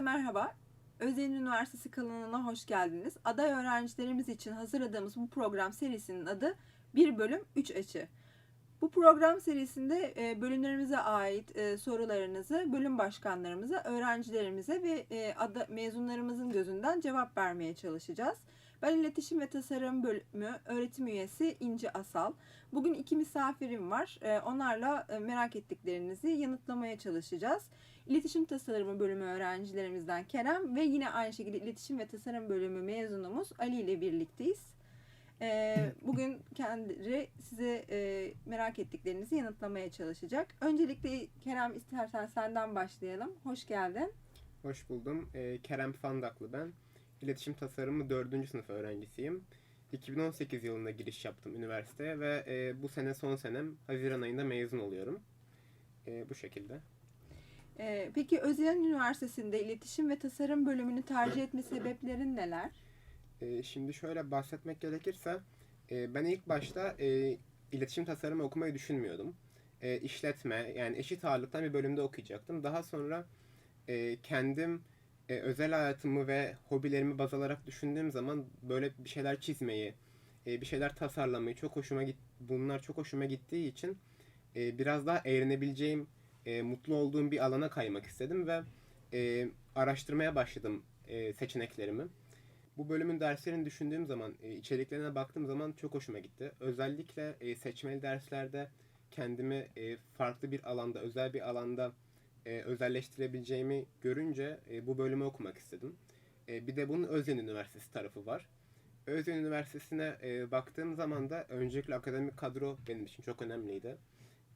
merhaba. Özyeğin Üniversitesi kanalına hoş geldiniz. Aday öğrencilerimiz için hazırladığımız bu program serisinin adı Bir Bölüm 3 Açı. Bu program serisinde e, bölümlerimize ait e, sorularınızı bölüm başkanlarımıza, öğrencilerimize ve e, mezunlarımızın gözünden cevap vermeye çalışacağız. Ben İletişim ve Tasarım Bölümü öğretim üyesi İnci Asal. Bugün iki misafirim var. E, Onlarla e, merak ettiklerinizi yanıtlamaya çalışacağız. İletişim Tasarımı bölümü öğrencilerimizden Kerem ve yine aynı şekilde İletişim ve Tasarım bölümü mezunumuz Ali ile birlikteyiz. Ee, bugün kendileri size e, merak ettiklerinizi yanıtlamaya çalışacak. Öncelikle Kerem istersen senden başlayalım. Hoş geldin. Hoş buldum. Ee, Kerem Fandaklı ben. İletişim Tasarımı 4. sınıf öğrencisiyim. 2018 yılında giriş yaptım üniversiteye ve e, bu sene son senem Haziran ayında mezun oluyorum. E, bu şekilde. Ee, peki Özyeğin Üniversitesi'nde İletişim ve Tasarım bölümünü tercih etme sebeplerin neler? E, şimdi şöyle bahsetmek gerekirse e, ben ilk başta e, iletişim tasarımı okumayı düşünmüyordum. E, işletme yani eşit ağırlıktan bir bölümde okuyacaktım. Daha sonra e, kendim e, özel hayatımı ve hobilerimi baz alarak düşündüğüm zaman böyle bir şeyler çizmeyi, e, bir şeyler tasarlamayı çok hoşuma git bunlar çok hoşuma gittiği için e, biraz daha eğlenebileceğim, e, mutlu olduğum bir alana kaymak istedim ve e, araştırmaya başladım e, seçeneklerimi. Bu bölümün derslerini düşündüğüm zaman, e, içeriklerine baktığım zaman çok hoşuma gitti. Özellikle e, seçmeli derslerde kendimi e, farklı bir alanda, özel bir alanda e, özelleştirebileceğimi görünce e, bu bölümü okumak istedim. E, bir de bunun Özyen Üniversitesi tarafı var. Özyen Üniversitesi'ne e, baktığım zaman da öncelikle akademik kadro benim için çok önemliydi.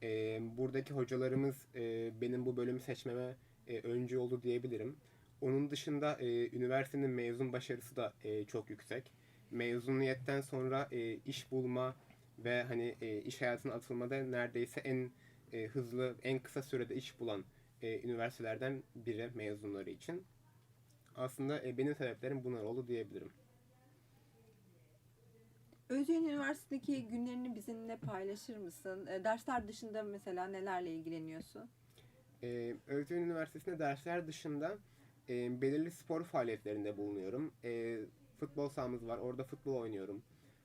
E, buradaki hocalarımız e, benim bu bölümü seçmeme e, öncü oldu diyebilirim. Onun dışında e, üniversitenin mezun başarısı da e, çok yüksek. Mezuniyetten sonra e, iş bulma ve hani e, iş hayatına atılmada neredeyse en e, hızlı, en kısa sürede iş bulan e, üniversitelerden biri mezunları için. Aslında e, benim sebeplerim bunlar oldu diyebilirim. Özyeğin Üniversitesi'ndeki günlerini bizimle paylaşır mısın? E, dersler dışında mesela nelerle ilgileniyorsun? E, Özyeğin Üniversitesi'nde dersler dışında e, belirli spor faaliyetlerinde bulunuyorum. E, futbol sahamız var, orada futbol oynuyorum.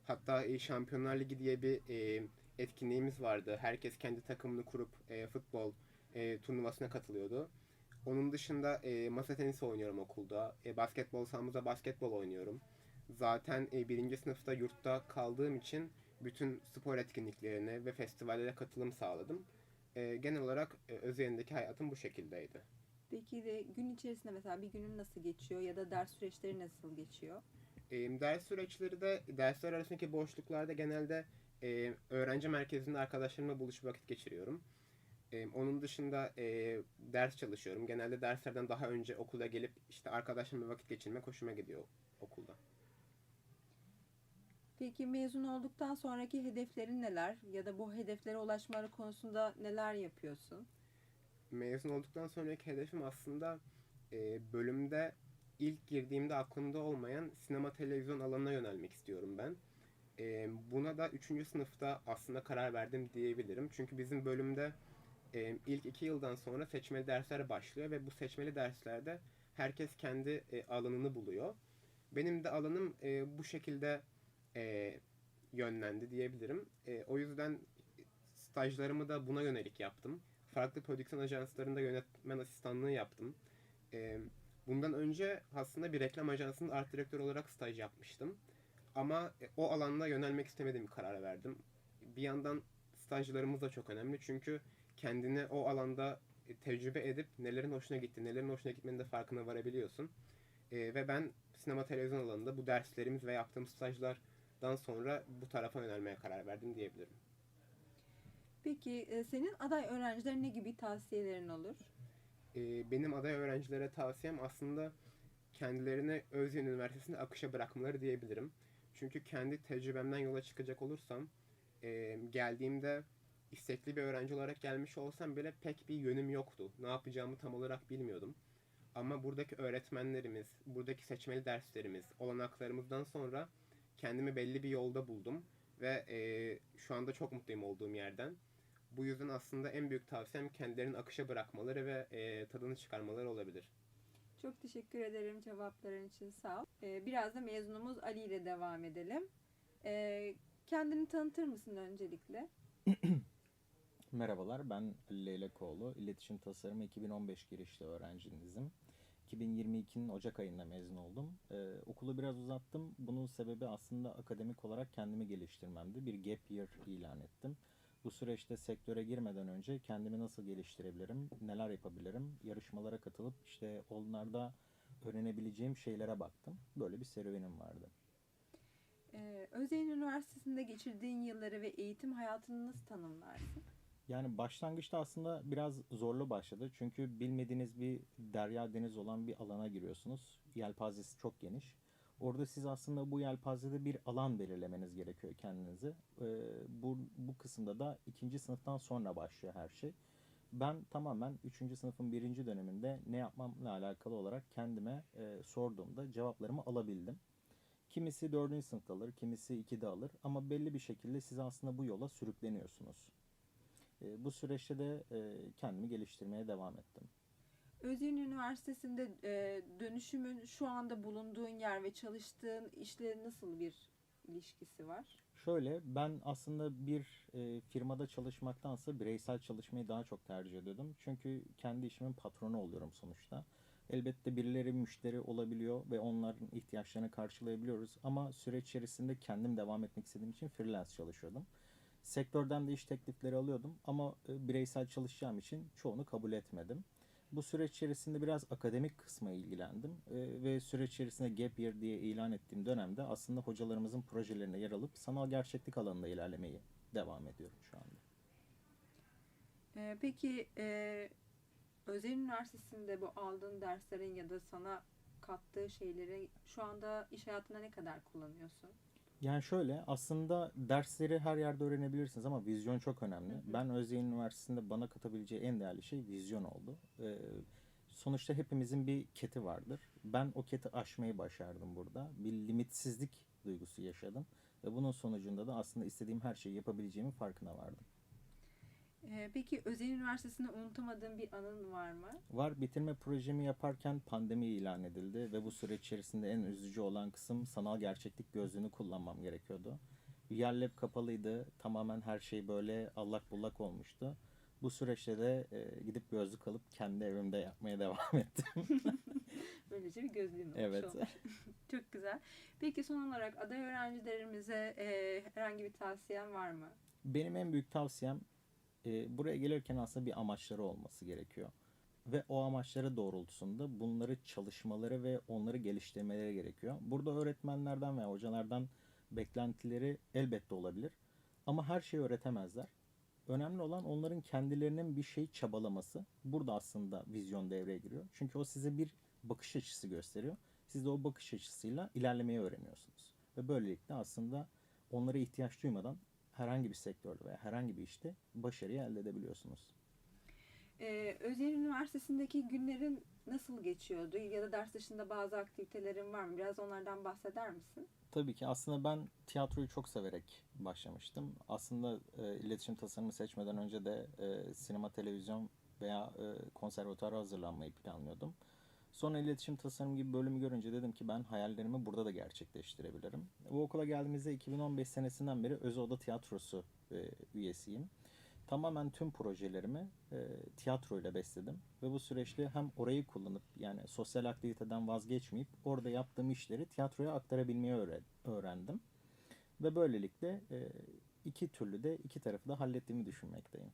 Hatta e, Şampiyonlar Ligi diye bir e, etkinliğimiz vardı. Herkes kendi takımını kurup e, futbol e, turnuvasına katılıyordu. Onun dışında e, masa tenisi oynuyorum okulda. E, basketbol sahamızda basketbol oynuyorum. Zaten e, birinci sınıfta yurtta kaldığım için bütün spor etkinliklerine ve festivallere katılım sağladım. E, genel olarak e, özelindeki hayatım bu şekildeydi. Peki de gün içerisinde mesela bir günün nasıl geçiyor ya da ders süreçleri nasıl geçiyor? E, ders süreçleri de dersler arasındaki boşluklarda genelde e, öğrenci merkezinde arkadaşlarımla buluşup vakit geçiriyorum. E, onun dışında e, ders çalışıyorum. Genelde derslerden daha önce okula gelip işte arkadaşlarımla vakit geçirmek hoşuma gidiyor okulda. Peki mezun olduktan sonraki hedeflerin neler? Ya da bu hedeflere ulaşmaları konusunda neler yapıyorsun? Mezun olduktan sonraki hedefim aslında e, bölümde ilk girdiğimde aklımda olmayan sinema televizyon alanına yönelmek istiyorum ben. E, buna da 3. sınıfta aslında karar verdim diyebilirim. Çünkü bizim bölümde e, ilk iki yıldan sonra seçmeli dersler başlıyor ve bu seçmeli derslerde herkes kendi e, alanını buluyor. Benim de alanım e, bu şekilde e, yönlendi diyebilirim. E, o yüzden stajlarımı da buna yönelik yaptım. Farklı prodüksiyon ajanslarında yönetmen asistanlığı yaptım. E, bundan önce aslında bir reklam ajansının art direktör olarak staj yapmıştım. Ama e, o alanda yönelmek istemediğimi karar verdim. Bir yandan stajlarımız da çok önemli çünkü kendini o alanda e, tecrübe edip nelerin hoşuna gitti, nelerin hoşuna gitmenin de farkına varabiliyorsun. E, ve ben sinema televizyon alanında bu derslerimiz ve yaptığım stajlardan sonra bu tarafa yönelmeye karar verdim diyebilirim. Peki e, senin aday öğrencilerine ne gibi tavsiyelerin olur? E, benim aday öğrencilere tavsiyem aslında kendilerini Özyeğin Üniversitesi'nde akışa bırakmaları diyebilirim. Çünkü kendi tecrübemden yola çıkacak olursam e, geldiğimde istekli bir öğrenci olarak gelmiş olsam bile pek bir yönüm yoktu. Ne yapacağımı tam olarak bilmiyordum. Ama buradaki öğretmenlerimiz, buradaki seçmeli derslerimiz, olanaklarımızdan sonra kendimi belli bir yolda buldum. Ve e, şu anda çok mutluyum olduğum yerden. Bu yüzden aslında en büyük tavsiyem kendilerini akışa bırakmaları ve e, tadını çıkarmaları olabilir. Çok teşekkür ederim cevapların için sağ ol. Ee, biraz da mezunumuz Ali ile devam edelim. Ee, kendini tanıtır mısın öncelikle? Merhabalar, ben Ali Leylekoğlu. İletişim Tasarımı 2015 girişli öğrencinizim. 2022'nin Ocak ayında mezun oldum. Ee, okulu biraz uzattım. Bunun sebebi aslında akademik olarak kendimi geliştirmemdi. Bir gap year ilan ettim. Bu süreçte sektöre girmeden önce kendimi nasıl geliştirebilirim, neler yapabilirim, yarışmalara katılıp işte onlarda öğrenebileceğim şeylere baktım. Böyle bir serüvenim vardı. Ee, Özyeğin Üniversitesi'nde geçirdiğin yılları ve eğitim hayatını nasıl tanımlarsın? Yani başlangıçta aslında biraz zorlu başladı. Çünkü bilmediğiniz bir derya deniz olan bir alana giriyorsunuz. Yelpazesi çok geniş. Orada siz aslında bu yelpazede bir alan belirlemeniz gerekiyor kendinize. Ee, bu, bu kısımda da ikinci sınıftan sonra başlıyor her şey. Ben tamamen üçüncü sınıfın birinci döneminde ne yapmamla alakalı olarak kendime e, sorduğumda cevaplarımı alabildim. Kimisi dördüncü sınıfta alır, kimisi ikide alır ama belli bir şekilde siz aslında bu yola sürükleniyorsunuz. E, bu süreçte de e, kendimi geliştirmeye devam ettim. Özyeğin Üniversitesi'nde e, dönüşümün şu anda bulunduğun yer ve çalıştığın işle nasıl bir ilişkisi var? Şöyle ben aslında bir e, firmada çalışmaktansa bireysel çalışmayı daha çok tercih ediyordum. Çünkü kendi işimin patronu oluyorum sonuçta. Elbette birileri müşteri olabiliyor ve onların ihtiyaçlarını karşılayabiliyoruz. Ama süreç içerisinde kendim devam etmek istediğim için freelance çalışıyordum. Sektörden de iş teklifleri alıyordum ama e, bireysel çalışacağım için çoğunu kabul etmedim. Bu süreç içerisinde biraz akademik kısma ilgilendim E, ve süreç içerisinde Gap Year diye ilan ettiğim dönemde aslında hocalarımızın projelerine yer alıp sanal gerçeklik alanında ilerlemeyi devam ediyorum şu anda. Ee, peki e, Özyeğin Üniversitesi'nde bu aldığın derslerin ya da sana kattığı şeyleri şu anda iş hayatında ne kadar kullanıyorsun? Yani şöyle aslında dersleri her yerde öğrenebilirsiniz ama vizyon çok önemli. Hı hı. Ben Özyeğin Üniversitesi'nde bana katabileceği en değerli şey vizyon oldu. Ee, sonuçta hepimizin bir keti vardır. Ben o keti aşmayı başardım burada. Bir limitsizlik duygusu yaşadım. Ve bunun sonucunda da aslında istediğim her şeyi yapabileceğimin farkına vardım. Ee, peki Özyeğin Üniversitesi'nde unutamadığın bir anın var mı? Var bitirme projemi yaparken pandemi ilan edildi ve bu süreç içerisinde en üzücü olan kısım sanal gerçeklik gözlüğünü kullanmam gerekiyordu. Yerlep kapalıydı. Tamamen her şey böyle allak bullak olmuştu. Bu süreçte de e, gidip gözlük alıp kendi evimde yapmaya devam ettim. Böylece bir gözlüğün olmuş Evet. olmuş. Çok güzel. Peki son olarak aday öğrencilerimize e, herhangi bir tavsiyen var mı? Benim en büyük tavsiyem e, buraya gelirken aslında bir amaçları olması gerekiyor. Ve o amaçları doğrultusunda bunları çalışmaları ve onları geliştirmeleri gerekiyor. Burada öğretmenlerden veya hocalardan beklentileri elbette olabilir. Ama her şeyi öğretemezler. Önemli olan onların kendilerinin bir şey çabalaması. Burada aslında vizyon devreye giriyor. Çünkü o size bir bakış açısı gösteriyor. Siz de o bakış açısıyla ilerlemeyi öğreniyorsunuz. Ve böylelikle aslında onlara ihtiyaç duymadan herhangi bir sektörde veya herhangi bir işte başarıyı elde edebiliyorsunuz. Ee, Özyeğin Üniversitesi'ndeki günlerin nasıl geçiyordu? Ya da ders dışında bazı aktivitelerin var mı? Biraz onlardan bahseder misin? Tabii ki aslında ben tiyatroyu çok severek başlamıştım. Aslında e, iletişim tasarımı seçmeden önce de e, sinema, televizyon veya e, konservatuara hazırlanmayı planlıyordum. Sonra iletişim tasarım gibi bölümü görünce dedim ki ben hayallerimi burada da gerçekleştirebilirim. Bu okula geldiğimizde 2015 senesinden beri Öz Oda Tiyatrosu e, üyesiyim. Tamamen tüm projelerimi e, tiyatroyla besledim ve bu süreçte hem orayı kullanıp yani sosyal aktiviteden vazgeçmeyip orada yaptığım işleri tiyatroya aktarabilmeyi öğre- öğrendim. Ve böylelikle e, iki türlü de iki tarafı da hallettiğimi düşünmekteyim.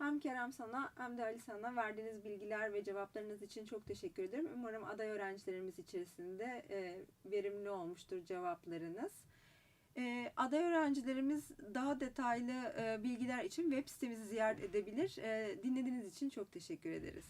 Hem Kerem sana hem de Ali sana verdiğiniz bilgiler ve cevaplarınız için çok teşekkür ederim. Umarım aday öğrencilerimiz içerisinde e, verimli olmuştur cevaplarınız. E, aday öğrencilerimiz daha detaylı e, bilgiler için web sitemizi ziyaret edebilir. E, dinlediğiniz için çok teşekkür ederiz.